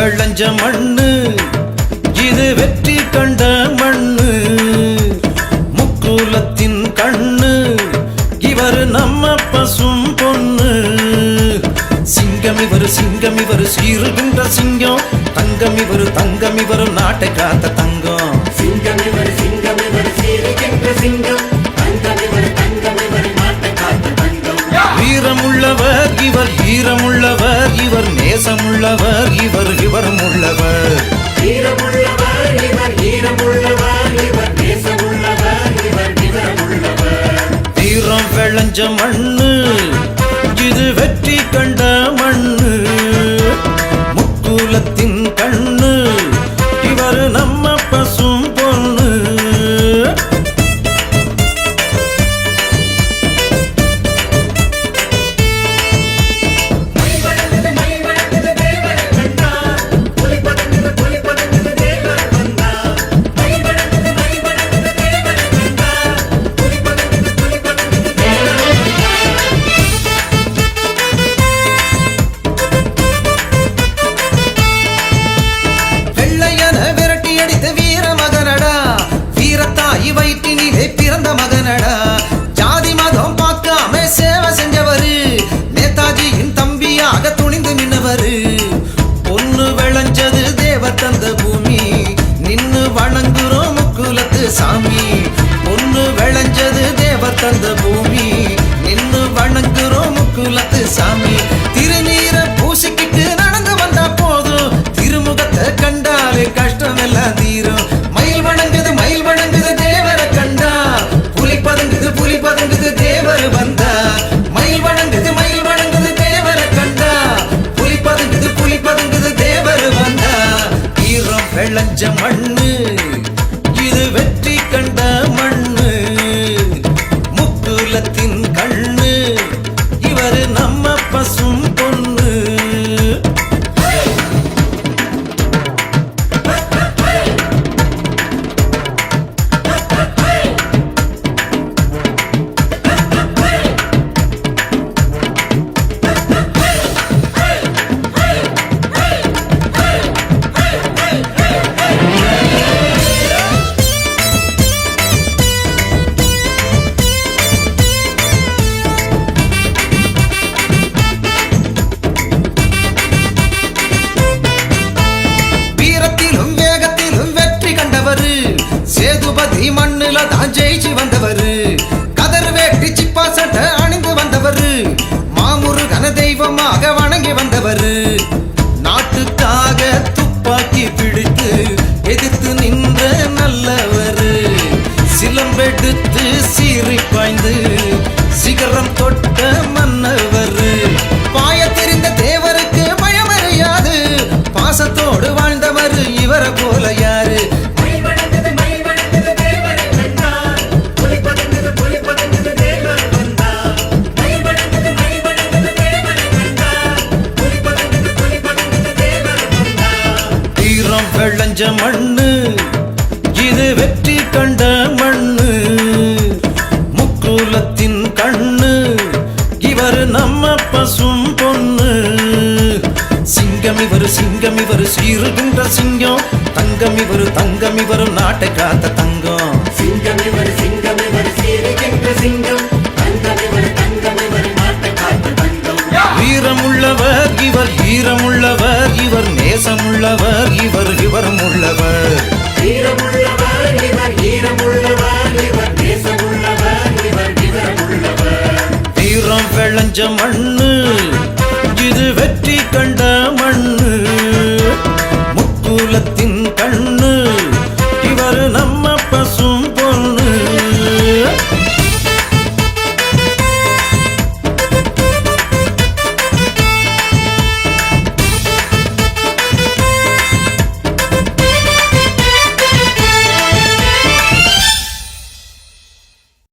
விளைஞ்ச மண்ணு. இது வெற்றி கண்ட மண்ணு. முக்கூலத்தின் கண்ணு. இவர் நம்ம பசும் பொண்ணு. சிங்கம் இவர் சிங்கம் இவர் சீருகின்ற சிங்கம். தங்கம் இவர் தங்கம் இவர் நாட்டை காத்த தங்கம். விளைஞ்ச மண்ணு. இது வெற்றி கண்ட மண்ணு. முக்குலத்தின் அடித்து வீர மகனடா வீரத்தாய் வைத்து களஞ்ச மண்ணு இது வெற்றி கண்ட மண்ணு. முக்குலத்தின் கண்ணு இவர் நம்ம பசும் பொண்ணு. சிங்கம் இவர் சிங்கம் இவர் சீருகின்ற சிங்கம். தங்கம் இவர் தங்கம் இவர் நாட்டை காத்த தங்கம். நாம் விளைஞ்ச மண்ணு. இது வெற்றி கண்ட மண்ணு. முக்குலத்தின் கண்